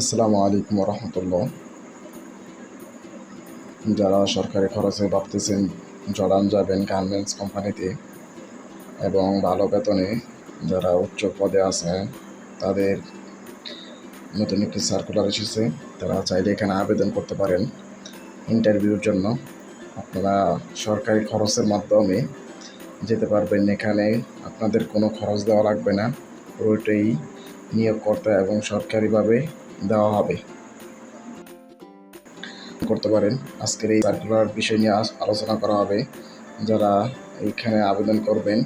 আসসালামু আলাইকুম রহমতুল্লাহ যারা সরকারি খরচে ভাবতেছেন জড়ান যাবেন গার্মেন্টস কোম্পানিতে এবং ভালো বেতনে যারা উচ্চ পদে আছেন, তাদের নতুন একটি সার্কুলার এসেছে। তারা চাইলে এখানে আবেদন করতে পারেন ইন্টারভিউর জন্য। আপনারা সরকারি খরচের মাধ্যমে যেতে পারবেন। এখানে আপনাদের কোনো খরচ দেওয়া লাগবে না। পুরোটাই নিয়োগকর্তা এবং সরকারিভাবে দেওয়া হবে। করতে পারেন। আজকের এই সার্কুলার বিষয় নিয়ে আলোচনা করা হবে। যারা এইখানে আবেদন করবেন,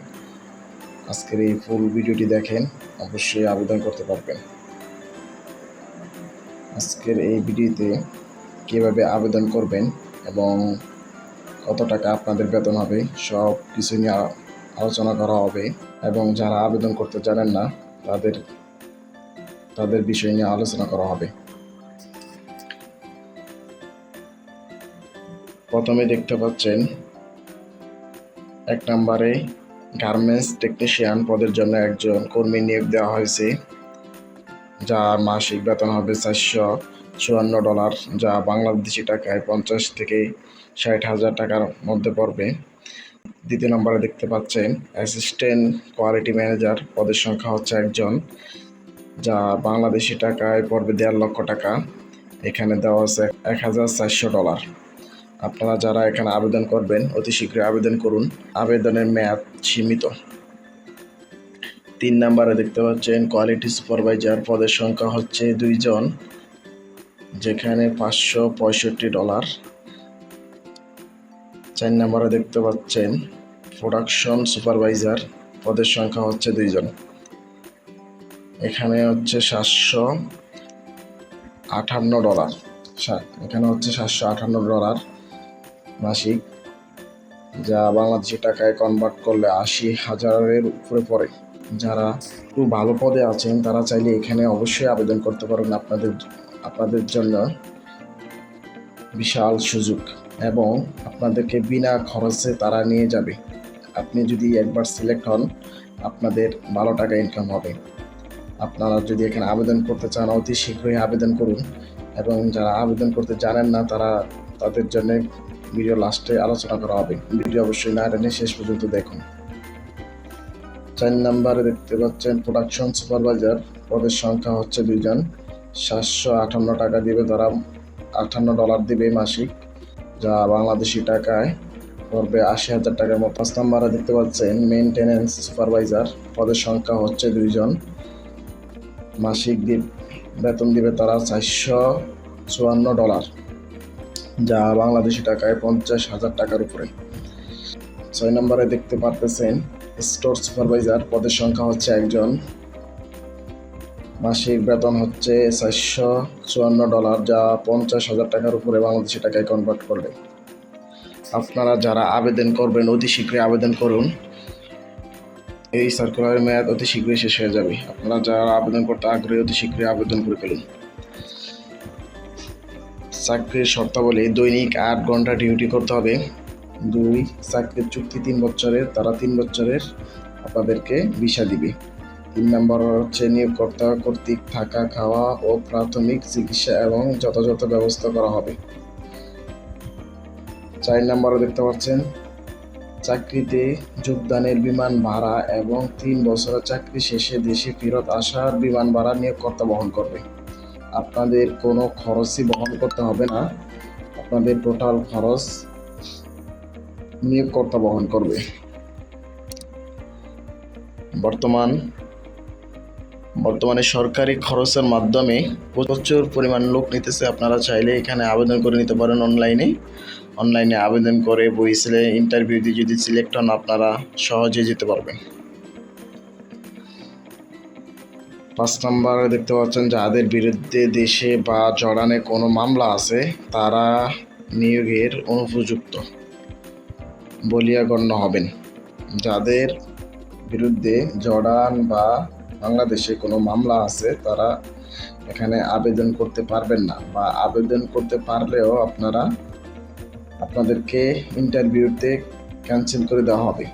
আজকের এই ফুল ভিডিওটি দেখেন, অবশ্যই আবেদন করতে পারবেন। আজকের এই ভিডিওতে কীভাবে আবেদন করবেন এবং কত টাকা আপনাদের বেতন হবে, সব কিছু নিয়ে আলোচনা করা হবে। এবং যারা আবেদন করতে জানেন না, তাদের তাদের বিষয় নিয়ে আলোচনা করা হবে। প্রথমে দেখতে পাচ্ছেন, এক নম্বরে গার্মেন্টস টেকনিশিয়ান পদের জন্য একজন কর্মী নিয়োগ দেওয়া হয়েছে, যার মাসিক বেতন হবে চারশো চুয়ান্ন ডলার, যা বাংলাদেশি টাকায় পঞ্চাশ থেকে ষাট হাজার টাকার মধ্যে পড়বে। দ্বিতীয় নম্বরে দেখতে পাচ্ছেন, অ্যাসিস্ট্যান্ট কোয়ালিটি ম্যানেজার পদের সংখ্যা হচ্ছে একজন। যা বাংলাদেশি টাকায় পড়বে দেড় লক্ষ টাকা। এখানে দেওয়া আছে এক হাজার চারশো ডলার। আপনারা যারা এখানে আবেদন করবেন, অতি শীঘ্রই আবেদন করুন। আবেদনের মেয়াদ সীমিত। তিন নম্বরে দেখতে পাচ্ছেন, কোয়ালিটি সুপারভাইজার পদের সংখ্যা হচ্ছে দুইজন যেখানে পাঁচশো পঁয়ষট্টি ডলার। চার নম্বরে দেখতে পাচ্ছেন, প্রোডাকশন সুপারভাইজার পদের সংখ্যা হচ্ছে দুইজন এখানে হচ্ছে সাতশো আটান্ন ডলার। এখানে হচ্ছে সাতশো আটান্ন ডলার মাসিক, যা বাংলাদেশি টাকায় কনভার্ট করলে আশি হাজারের উপরে পড়ে। যারা একটু ভালো পদে আছেন, তারা চাইলে এখানে অবশ্যই আবেদন করতে পারেন আপনাদের আপনাদের জন্য বিশাল সুযোগ এবং আপনাদেরকে বিনা খরচে তারা নিয়ে যাবে। আপনি যদি একবার সিলেক্ট হন, আপনাদের ভালো টাকা ইনকাম হবে। আপনারা যদি এখানে আবেদন করতে চান, অতি শীঘ্রই আবেদন করুন। এবং যারা আবেদন করতে জানেন না, তারা তাদের জন্য ভিডিও লাস্টে আলোচনা করা হবে। ভিডিও অবশ্যই না টেনে শেষ পর্যন্ত দেখুন। চার নাম্বারে দেখতে পাচ্ছেন প্রোডাকশন সুপারভাইজার পদের সংখ্যা হচ্ছে দুইজন। সাতশো আটান্ন টাকা দিবে তারা আটান্ন ডলার দিবে মাসিক, যা বাংলাদেশি টাকায় পড়বে আশি হাজার টাকার মতো। পাঁচ নম্বরে দেখতে পাচ্ছেন মেনটেন্যান্স সুপারভাইজার পদের সংখ্যা হচ্ছে দুইজন। মাসিক দি- বেতন দিবে তারা চারশো চুয়ান্ন ডলার, যা বাংলাদেশি টাকায় পঞ্চাশ হাজার টাকার উপরে। ছয় নম্বরে দেখতে পারতেছেন, স্টোর সুপারভাইজার পদের সংখ্যা হচ্ছে একজন। মাসিক বেতন হচ্ছে চারশো চুয়ান্ন ডলার, যা পঞ্চাশ হাজার টাকার উপরে বাংলাদেশি টাকায় কনভার্ট করবে। আপনারা যারা আবেদন করবেন, অতি শীঘ্রই আবেদন করুন। এই সার্কুলারের মেয়াদ অতি শীঘ্রই শেষ হয়ে যাবে। আপনারা যারা আবেদন করতে আগ্রহী, অতি শীঘ্রই আবেদন করে ফেলুন। চাকরির শর্তাবলী, দৈনিক আট ঘণ্টা ডিউটি করতে হবে। দুই, চাকরির চুক্তি তিন বছরের, তারা তিন বছরের আপনাদেরকে ভিসা দিবে। তিন নম্বর হচ্ছে নিয়োগকর্তা কর্তৃক থাকা, খাওয়া ও প্রাথমিক চিকিৎসা এবং যথাযথ ব্যবস্থা করা হবে। চার নম্বরে দেখতে পাচ্ছেন চাকরিতে যোগদানের বিমান ভাড়া এবং তিন বছরের চাকরি শেষে দেশে ফেরত আসার বিমান ভাড়া নিয়োগকর্তা বহন করবে। আপনাদের কোনো খরচই বহন করতে হবে না। আপনাদের টোটাল খরচ নিয়োগকর্তা বহন করবে। বর্তমান বর্তমানে সরকারি খরচের মাধ্যমে প্রচুর পরিমাণ লোক নিতেছে। আপনারা চাইলে এখানে আবেদন করে নিতে পারেন অনলাইনে। অনলাইনে আবেদন করে বইছিলে ইন্টারভিউ দিয়ে যদি সিলেক্ট হন, আপনারা সহজে যেতে পারবেন। পাঁচ নম্বরে দেখতে পাচ্ছেন, যাদের বিরুদ্ধে দেশে বা জড়ানে কোনো মামলা আছে, তারা নিয়োগের অনুপযুক্ত। বলিয়া গণ্য হবেন। যাদের বিরুদ্ধে জর্ডান বা বাংলাদেশে কোনো মামলা আছে, তারা এখানে আবেদন করতে পারবেন না। বা আবেদন করতে পারলেও আপনারা, আপনাদেরকে ইন্টারভিউতে ক্যান্সেল করে দেওয়া হবে।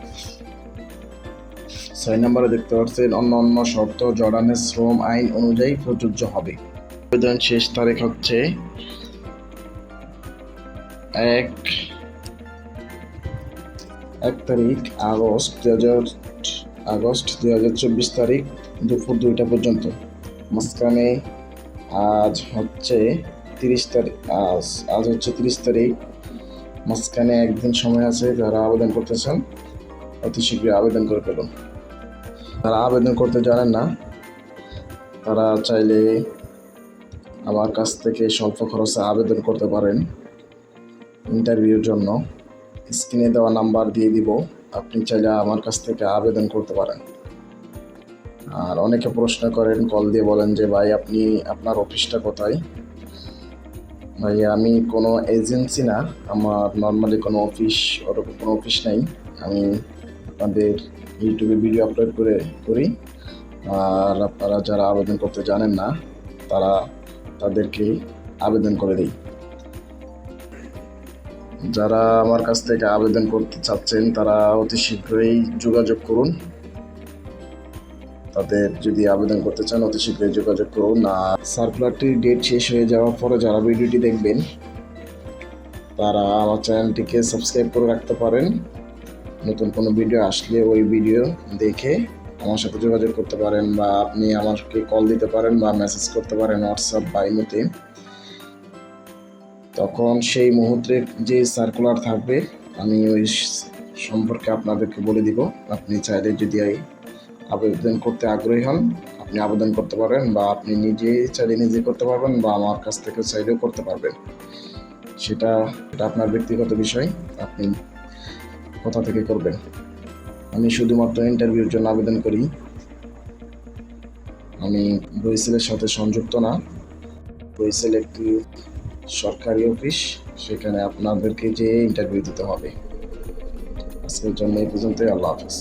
ছয় নম্বরে দেখতে পাচ্ছেন, অন্য অন্য শর্ত জর্ডানের শ্রম আইন অনুযায়ী প্রযোজ্য হবে। আবেদন শেষ তারিখ হচ্ছে এক এক তারিখ আগস্ট দুই হাজার আগস্ট দুই হাজার চব্বিশ তারিখ দুপুর দুইটা পর্যন্ত। মাঝখানে আজ হচ্ছে তিরিশ তারিখ আজ আজ হচ্ছে তিরিশ তারিখ। মাঝখানে একদিন সময় আছে যারা আবেদন করতে চান, অতি শীঘ্রই আবেদন করে ফেলুন। তারা আবেদন করতে জানেন না, তারা চাইলে আমার কাছ থেকে স্বল্প খরচে আবেদন করতে পারেন। ইন্টারভিউর জন্য। স্ক্রিনে দেওয়া নাম্বার দিয়ে দিব। আপনি চাইলে আমার কাছ থেকে আবেদন করতে পারেন। আর অনেকে প্রশ্ন করেন, কল দিয়ে বলেন যে, ভাই, আপনি আপনার অফিসটা কোথায়? ভাই, আমি কোনো এজেন্সি না, আমার নর্মালি কোনো অফিস, ওরকম কোনো অফিস নেই। আমি আপনাদের ইউটিউবে ভিডিও আপলোড করে, করি। আর আপনারা যারা আবেদন করতে জানেন না, তারা তাদেরকে আবেদন করে দিই। যারা আমার কাছ থেকে আবেদন করতে চাচ্ছেন, তারা অতি শীঘ্রই যোগাযোগ করুন। তাদের যদি আবেদন করতে চান, অতি শীঘ্রই যোগাযোগ করুন। আর সার্কুলারটির ডেট শেষ হয়ে যাওয়ার পরে যারা ভিডিওটি দেখবেন, তারা আমার চ্যানেলটিকে সাবস্ক্রাইব করে রাখতে পারেন। নতুন কোনো ভিডিও আসলে ওই ভিডিও দেখে আমার সাথে যোগাযোগ করতে পারেন বা আপনি আমাকে কল দিতে পারেন বা মেসেজ করতে পারেন হোয়াটসঅ্যাপ বা ইমোতে তখন সেই মুহূর্তে যে সার্কুলার থাকবে, আমি ওই সম্পর্কে আপনাদেরকে বলে দিব। আপনি চাইলে যদি আবেদন করতে আগ্রহী হন, আপনি আবেদন করতে পারেন বা আপনি নিজে চাইলে নিজে করতে পারবেন বা আমার কাছ থেকে চাইলেও করতে পারবেন। সেটা, এটা আপনার ব্যক্তিগত বিষয়, আপনি কোথা থেকে করবেন? আমি শুধুমাত্র ইন্টারভিউর জন্য আবেদন করি। আমি বইসেলের সাথে সংযুক্ত না। বইসেল একটি সরকারি অফিস সেখানে আপনাদেরকে যে ইন্টারভিউ দিতে হবে। আজকের জন্য এই পর্যন্তই আল্লাহ হাফিজ।